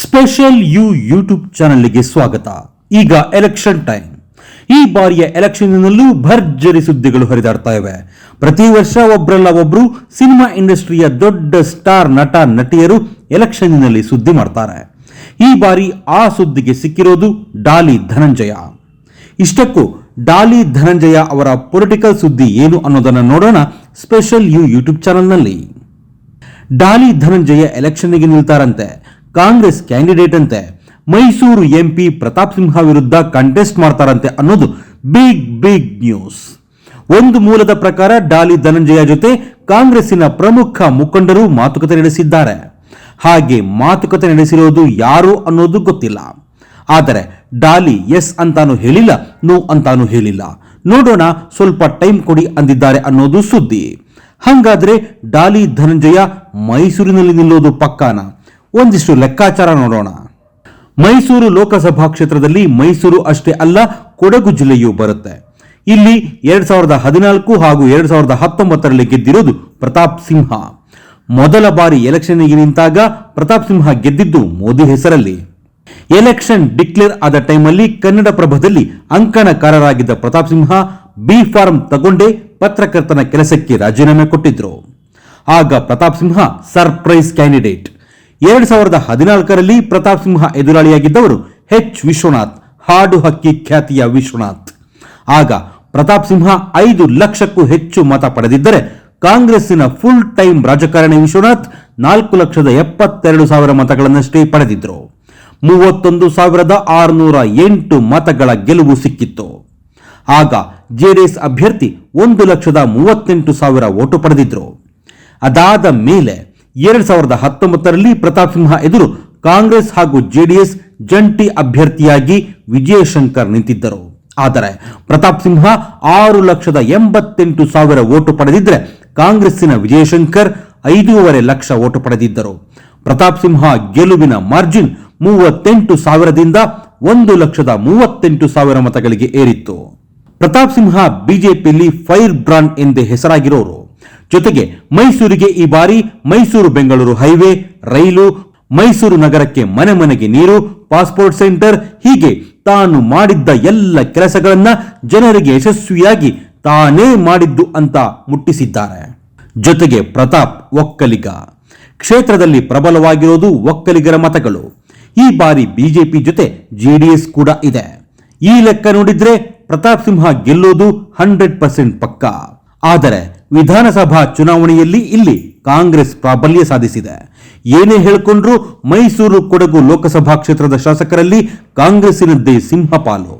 Special you YouTube ಚಾನಲ್ಗೆ ಸ್ವಾಗತ. ಈಗ ಎಲೆಕ್ಷನ್ ಟೈಮ್. ಈ ಬಾರಿಯ ಎಲೆಕ್ಷನ್ನಲ್ಲೂ ಭರ್ಜರಿ ಸುದ್ದಿಗಳು ಹರಿದಾಡ್ತಾ ಇವೆ. ಪ್ರತಿ ವರ್ಷ ಒಬ್ಬರಲ್ಲ ಒಬ್ರು ಸಿನಿಮಾ ಇಂಡಸ್ಟ್ರಿಯ ದೊಡ್ಡ ಸ್ಟಾರ್ ನಟ ನಟಿಯರು ಎಲೆಕ್ಷನ್ನಲ್ಲಿ ಸುದ್ದಿ ಮಾಡ್ತಾರೆ. ಈ ಬಾರಿ ಆ ಸುದ್ದಿಗೆ ಸಿಕ್ಕಿರೋದು ಡಾಲಿ ಧನಂಜಯ. ಇಷ್ಟಕ್ಕೂ ಡಾಲಿ ಧನಂಜಯ ಅವರ ಪೊಲಿಟಿಕಲ್ ಸುದ್ದಿ ಏನು ಅನ್ನೋದನ್ನ ನೋಡೋಣ ಸ್ಪೆಷಲ್ ಯು ಯೂಟ್ಯೂಬ್ ಚಾನಲ್ನಲ್ಲಿ. ಡಾಲಿ ಧನಂಜಯ ಎಲೆಕ್ಷನ್ಗೆ ನಿಲ್ತಾರಂತೆ. ಕಾಂಗ್ರೆಸ್ ಕ್ಯಾಂಡಿಡೇಟ್ ಅಂತೆ ಮೈಸೂರು ಎಂಪಿ ಪ್ರತಾಪ್ ಸಿಂಹ ವಿರುದ್ಧ ಕಂಟೆಸ್ಟ್ ಮಾಡ್ತಾರಂತೆ ಅನ್ನೋದು ಬಿಗ್ ಬಿಗ್ ನ್ಯೂಸ್ ಒಂದು ಮೂಲದ ಪ್ರಕಾರ ಡಾಲಿ ಧನಂಜಯ ಜೊತೆ ಕಾಂಗ್ರೆಸ್ಸಿನ ಪ್ರಮುಖ ಮುಖಂಡರು ಮಾತುಕತೆ ನಡೆಸಿದ್ದಾರೆ. ಹಾಗೆ ಮಾತುಕತೆ ನಡೆಸಿರೋದು ಯಾರು ಅನ್ನೋದು ಗೊತ್ತಿಲ್ಲ. ಆದರೆ ಡಾಲಿ ಎಸ್ ಅಂತಾನು ಹೇಳಿಲ್ಲ ನೋ ಅಂತಾನು ಹೇಳಿಲ್ಲ. ನೋಡೋಣ, ಸ್ವಲ್ಪ ಟೈಮ್ ಕೊಡಿ ಅಂದಿದ್ದಾರೆ ಅನ್ನೋದು ಸುದ್ದಿ. ಹಂಗಾದ್ರೆ ಡಾಲಿ ಧನಂಜಯ ಮೈಸೂರಿನಲ್ಲಿ ನಿಲ್ಲೋದು ಪಕ್ಕಾನ? ಒಂದಿಷ್ಟು ಲೆಕ್ಕಾಚಾರ ನೋಡೋಣ. ಮೈಸೂರು ಲೋಕಸಭಾ ಕ್ಷೇತ್ರದಲ್ಲಿ ಮೈಸೂರು ಅಷ್ಟೇ ಅಲ್ಲ, ಕೊಡಗು ಜಿಲ್ಲೆಯೂ ಬರುತ್ತೆ. ಇಲ್ಲಿ ಎರಡ್ ಸಾವಿರದ ಹದಿನಾಲ್ಕು ಹಾಗೂ ಎರಡ್ ಸಾವಿರದ ಹತ್ತೊಂಬತ್ತರಲ್ಲಿ ಗೆದ್ದಿರೋದು ಪ್ರತಾಪ್ ಸಿಂಹ. ಮೊದಲ ಬಾರಿ ಎಲೆಕ್ಷನ್ಗೆ ನಿಂತಾಗ ಪ್ರತಾಪ್ ಸಿಂಹ ಗೆದ್ದಿದ್ದು ಮೋದಿ ಹೆಸರಲ್ಲಿ. ಎಲೆಕ್ಷನ್ ಡಿಕ್ಲೇರ್ ಆದ ಟೈಮಲ್ಲಿ ಕನ್ನಡಪ್ರಭದಲ್ಲಿ ಅಂಕಣಕಾರರಾಗಿದ್ದ ಪ್ರತಾಪ್ ಸಿಂಹ ಬಿ ಫಾರ್ಮ್ ತಗೊಂಡೇ ಪತ್ರಕರ್ತನ ಕೆಲಸಕ್ಕೆ ರಾಜೀನಾಮೆ ಕೊಟ್ಟಿದ್ರು. ಆಗ ಪ್ರತಾಪ್ ಸಿಂಹ ಸರ್ಪ್ರೈಸ್ ಕ್ಯಾಂಡಿಡೇಟ್. ಎರಡ್ ಸಾವಿರದ ಹದಿನಾಲ್ಕರಲ್ಲಿ ಪ್ರತಾಪ್ ಸಿಂಹ ಎದುರಾಳಿಯಾಗಿದ್ದವರು ಎಚ್ ವಿಶ್ವನಾಥ್, ಹಾಡು ಹಕ್ಕಿ ಖ್ಯಾತಿಯ ವಿಶ್ವನಾಥ್. ಆಗ ಪ್ರತಾಪ್ ಸಿಂಹ ಐದು ಲಕ್ಷಕ್ಕೂ ಹೆಚ್ಚು ಮತ ಪಡೆದಿದ್ದರೆ ಕಾಂಗ್ರೆಸ್ಸಿನ ಫುಲ್ ಟೈಮ್ ರಾಜಕಾರಣಿ ವಿಶ್ವನಾಥ್ ನಾಲ್ಕು ಲಕ್ಷದ ಎಪ್ಪತ್ತೆರಡು ಸಾವಿರ ಮತಗಳನ್ನಷ್ಟೇ ಪಡೆದಿದ್ದರು ಮೂವತ್ತೊಂದು ಸಾವಿರದ ಆರುನೂರ ಎಂಟು ಮತಗಳ ಗೆಲುವು ಸಿಕ್ಕಿತ್ತು. ಆಗ ಜೆಡಿಎಸ್ ಅಭ್ಯರ್ಥಿ ಒಂದು ಲಕ್ಷದ ಮೂವತ್ತೆಂಟು ಸಾವಿರ ಓಟು ಪಡೆದಿದ್ರು. ಅದಾದ ಮೇಲೆ ಎರಡ್ ಸಾವಿರದ ಹತ್ತೊಂಬತ್ತರಲ್ಲಿ ಪ್ರತಾಪ್ ಸಿಂಹ ಎದುರು ಕಾಂಗ್ರೆಸ್ ಹಾಗೂ ಜೆಡಿಎಸ್ ಜಂಟಿ ಅಭ್ಯರ್ಥಿಯಾಗಿ ವಿಜಯಶಂಕರ್ ನಿಂತಿದ್ದರು. ಆದರೆ ಪ್ರತಾಪ್ ಸಿಂಹ ಆರು ಲಕ್ಷದ ಎಂಬತ್ತೆಂಟು ಸಾವಿರ ಓಟು ಪಡೆದಿದ್ದರೆ ಕಾಂಗ್ರೆಸ್ಸಿನ ವಿಜಯಶಂಕರ್ ಐದೂವರೆ ಲಕ್ಷ ಓಟು ಪಡೆದಿದ್ದರು. ಪ್ರತಾಪ್ ಸಿಂಹ ಗೆಲುವಿನ ಮಾರ್ಜಿನ್ ಮೂವತ್ತೆಂಟು ಸಾವಿರದಿಂದ ಒಂದು ಲಕ್ಷದ ಮೂವತ್ತೆಂಟು ಸಾವಿರ ಮತಗಳಿಗೆ ಏರಿತ್ತು. ಪ್ರತಾಪ್ ಸಿಂಹ ಬಿಜೆಪಿಯಲ್ಲಿ ಫೈರ್ ಬ್ರಾಂಡ್ ಎಂದೇ ಹೆಸರಾಗಿರೋರು. ಜೊತೆಗೆ ಮೈಸೂರಿಗೆ ಈ ಬಾರಿ ಮೈಸೂರು ಬೆಂಗಳೂರು ಹೈವೇ, ರೈಲು, ಮೈಸೂರು ನಗರಕ್ಕೆ ಮನೆ ಮನೆಗೆ ನೀರು, ಪಾಸ್ಪೋರ್ಟ್ ಸೆಂಟರ್, ಹೀಗೆ ತಾನು ಮಾಡಿದ್ದ ಎಲ್ಲ ಕೆಲಸಗಳನ್ನ ಜನರಿಗೆ ಯಶಸ್ವಿಯಾಗಿ ತಾನೇ ಮಾಡಿದ್ದು ಅಂತ ಮುಟ್ಟಿಸಿದ್ದಾರೆ. ಜೊತೆಗೆ ಪ್ರತಾಪ್ ಒಕ್ಕಲಿಗ. ಕ್ಷೇತ್ರದಲ್ಲಿ ಪ್ರಬಲವಾಗಿರೋದು ಒಕ್ಕಲಿಗರ ಮತಗಳು. ಈ ಬಾರಿ ಬಿಜೆಪಿ ಜೊತೆ ಜೆಡಿಎಸ್ ಕೂಡ ಇದೆ. ಈ ಲೆಕ್ಕ ನೋಡಿದ್ರೆ ಪ್ರತಾಪ್ ಸಿಂಹ ಗೆಲ್ಲೋದು ಹಂಡ್ರೆಡ್ ಪರ್ಸೆಂಟ್ ಪಕ್ಕ. ಆದರೆ ವಿಧಾನಸಭಾ ಚುನಾವಣೆಯಲ್ಲಿ ಇಲ್ಲಿ ಕಾಂಗ್ರೆಸ್ ಪ್ರಾಬಲ್ಯ ಸಾಧಿಸಿದೆ. ಏನೇ ಹೇಳಿಕೊಂಡ್ರು ಮೈಸೂರು ಕೊಡಗು ಲೋಕಸಭಾ ಕ್ಷೇತ್ರದ ಶಾಸಕರಲ್ಲಿ ಕಾಂಗ್ರೆಸ್ಸಿನದ್ದೇ ಸಿಂಹಪಾಲು.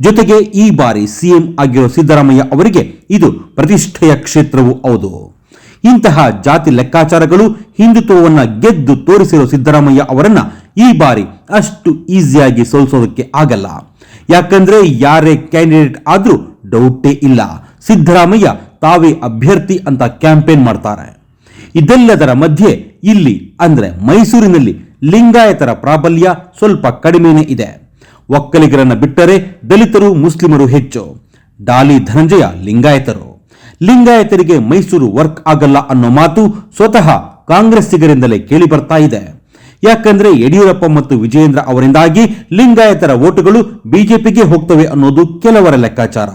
ಜೊತೆಗೆ ಈ ಬಾರಿ ಸಿಎಂ ಆಗಿರೋ ಸಿದ್ದರಾಮಯ್ಯ ಅವರಿಗೆ ಇದು ಪ್ರತಿಷ್ಠೆಯ ಕ್ಷೇತ್ರವೂ ಹೌದು. ಇಂತಹ ಜಾತಿ ಲೆಕ್ಕಾಚಾರಗಳು ಹಿಂದುತ್ವವನ್ನ ಗೆದ್ದು ತೋರಿಸಿರೋ ಸಿದ್ದರಾಮಯ್ಯ ಅವರನ್ನ ಈ ಬಾರಿ ಅಷ್ಟು ಈಸಿಯಾಗಿ ಸೋಲ್ಸೋದಕ್ಕೆ ಆಗಲ್ಲ. ಯಾಕಂದ್ರೆ ಯಾರೇ ಕ್ಯಾಂಡಿಡೇಟ್ ಆದ್ರೂ ಡೌಟೇ ಇಲ್ಲ. ಸಿದ್ದರಾಮಯ್ಯ ತಾವೇ ಅಭ್ಯರ್ಥಿ ಅಂತ ಕ್ಯಾಂಪೇನ್ ಮಾಡ್ತಾರೆ. ಇದೆಲ್ಲದರ ಮಧ್ಯೆ ಇಲ್ಲಿ ಅಂದ್ರೆ ಮೈಸೂರಿನಲ್ಲಿ ಲಿಂಗಾಯತರ ಪ್ರಾಬಲ್ಯ ಸ್ವಲ್ಪ ಕಡಿಮೆನೇ ಇದೆ. ಒಕ್ಕಲಿಗರನ್ನ ಬಿಟ್ಟರೆ ದಲಿತರು, ಮುಸ್ಲಿಮರು ಹೆಚ್ಚು. ಡಾಲಿ ಧನಂಜಯ ಲಿಂಗಾಯತರು. ಲಿಂಗಾಯತರಿಗೆ ಮೈಸೂರು ವರ್ಕ್ ಆಗಲ್ಲ ಅನ್ನೋ ಮಾತು ಸ್ವತಃ ಕಾಂಗ್ರೆಸ್ಸಿಗರಿಂದಲೇ ಕೇಳಿ ಬರ್ತಾ ಇದೆ. ಯಾಕಂದ್ರೆ ಯಡಿಯೂರಪ್ಪ ಮತ್ತು ವಿಜಯೇಂದ್ರ ಅವರಿಂದಾಗಿ ಲಿಂಗಾಯತರ ಓಟುಗಳು ಬಿಜೆಪಿಗೆ ಹೋಗ್ತವೆ ಅನ್ನೋದು ಕೆಲವರ ಲೆಕ್ಕಾಚಾರ.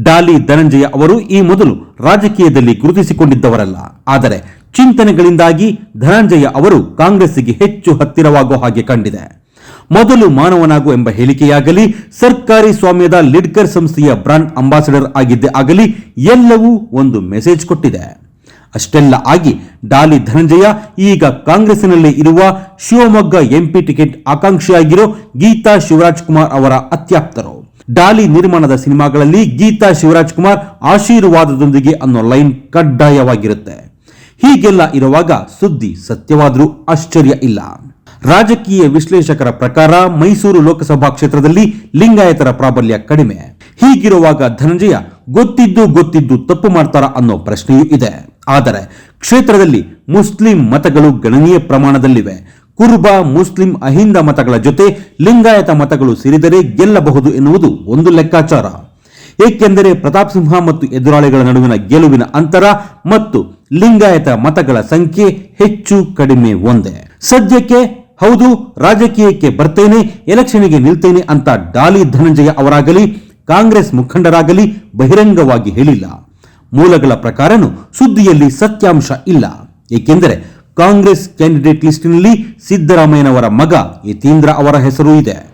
ಡಾಲಿ ಧನಂಜಯ ಅವರು ಈ ಮೊದಲು ರಾಜಕೀಯದಲ್ಲಿ ಗುರುತಿಸಿಕೊಂಡಿದ್ದವರಲ್ಲ. ಆದರೆ ಚಿಂತನೆಗಳಿಂದಾಗಿ ಧನಂಜಯ ಅವರು ಕಾಂಗ್ರೆಸ್ಸಿಗೆ ಹೆಚ್ಚು ಹತ್ತಿರವಾಗೋ ಹಾಗೆ ಕಂಡಿದೆ. ಮೊದಲು ಮಾನವನಾಗು ಎಂಬ ಹೇಳಿಕೆಯಾಗಲಿ, ಸರ್ಕಾರಿ ಸ್ವಾಮ್ಯದ ಲಿಡ್ಕರ್ ಸಂಸ್ಥೆಯ ಬ್ರಾಂಡ್ ಅಂಬಾಸಿಡರ್ ಆಗಿದ್ದೇ ಆಗಲಿ, ಎಲ್ಲವೂ ಒಂದು ಮೆಸೇಜ್ ಕೊಟ್ಟಿದೆ. ಅಷ್ಟೆಲ್ಲ ಆಗಿ ಡಾಲಿ ಧನಂಜಯ ಈಗ ಕಾಂಗ್ರೆಸ್ಸಿನಲ್ಲಿ ಇರುವ ಶಿವಮೊಗ್ಗ ಎಂಪಿ ಟಿಕೆಟ್ ಆಕಾಂಕ್ಷಿಯಾಗಿರೋ ಗೀತಾ ಶಿವರಾಜ್ ಕುಮಾರ್ ಅವರ ಅತ್ಯಾಪ್ತರು. ಡಾಲಿ ನಿರ್ಮಾಣದ ಸಿನಿಮಾಗಳಲ್ಲಿ ಗೀತಾ ಶಿವರಾಜ್ ಕುಮಾರ್ ಆಶೀರ್ವಾದದೊಂದಿಗೆ ಅನ್ನೋ ಲೈನ್ ಕಡ್ಡಾಯವಾಗಿರುತ್ತೆ. ಹೀಗೆಲ್ಲ ಇರುವಾಗ ಸುದ್ದಿ ಸತ್ಯವಾದರೂ ಆಶ್ಚರ್ಯ ಇಲ್ಲ. ರಾಜಕೀಯ ವಿಶ್ಲೇಷಕರ ಪ್ರಕಾರ ಮೈಸೂರು ಲೋಕಸಭಾ ಕ್ಷೇತ್ರದಲ್ಲಿ ಲಿಂಗಾಯತರ ಪ್ರಾಬಲ್ಯ ಕಡಿಮೆ. ಹೀಗಿರುವಾಗ ಧನಂಜಯ ಗೊತ್ತಿದ್ದು ಗೊತ್ತಿದ್ದು ತಪ್ಪು ಮಾಡ್ತಾರ ಅನ್ನೋ ಪ್ರಶ್ನೆಯೂ ಇದೆ. ಆದರೆ ಕ್ಷೇತ್ರದಲ್ಲಿ ಮುಸ್ಲಿಂ ಮತಗಳು ಗಣನೀಯ ಪ್ರಮಾಣದಲ್ಲಿವೆ. ಕುರುಬ ಮುಸ್ಲಿಂ ಅಹಿಂದ ಮತಗಳ ಜೊತೆ ಲಿಂಗಾಯತ ಮತಗಳು ಸೇರಿದರೆ ಗೆಲ್ಲಬಹುದು ಎನ್ನುವುದು ಒಂದು ಲೆಕ್ಕಾಚಾರ. ಏಕೆಂದರೆ ಪ್ರತಾಪ್ ಸಿಂಹ ಮತ್ತು ಎದುರಾಳಿಗಳ ನಡುವಿನ ಗೆಲುವಿನ ಅಂತರ ಮತ್ತು ಲಿಂಗಾಯತ ಮತಗಳ ಸಂಖ್ಯೆ ಹೆಚ್ಚು ಕಡಿಮೆ ಒಂದೇ. ಸದ್ಯಕ್ಕೆ ಹೌದು, ರಾಜಕೀಯಕ್ಕೆ ಬರ್ತೇನೆ, ಎಲೆಕ್ಷನ್ಗೆ ನಿಲ್ತೇನೆ ಅಂತ ಡಾಲಿ ಧನಂಜಯ ಅವರಾಗಲಿ, ಕಾಂಗ್ರೆಸ್ ಮುಖಂಡರಾಗಲಿ ಬಹಿರಂಗವಾಗಿ ಹೇಳಿಲ್ಲ. ಮೂಲಗಳ ಪ್ರಕಾರನು ಸುದ್ದಿಯಲ್ಲಿ ಸತ್ಯಾಂಶ ಇಲ್ಲ. ಏಕೆಂದರೆ ಕಾಂಗ್ರೆಸ್ ಕ್ಯಾಂಡಿಡೇಟ್ ಲಿಸ್ಟಿನಲ್ಲಿ ಸಿದ್ದರಾಮಯ್ಯನವರ ಮಗ ಯತೀಂದ್ರ ಅವರ ಹೆಸರು ಇದೆ.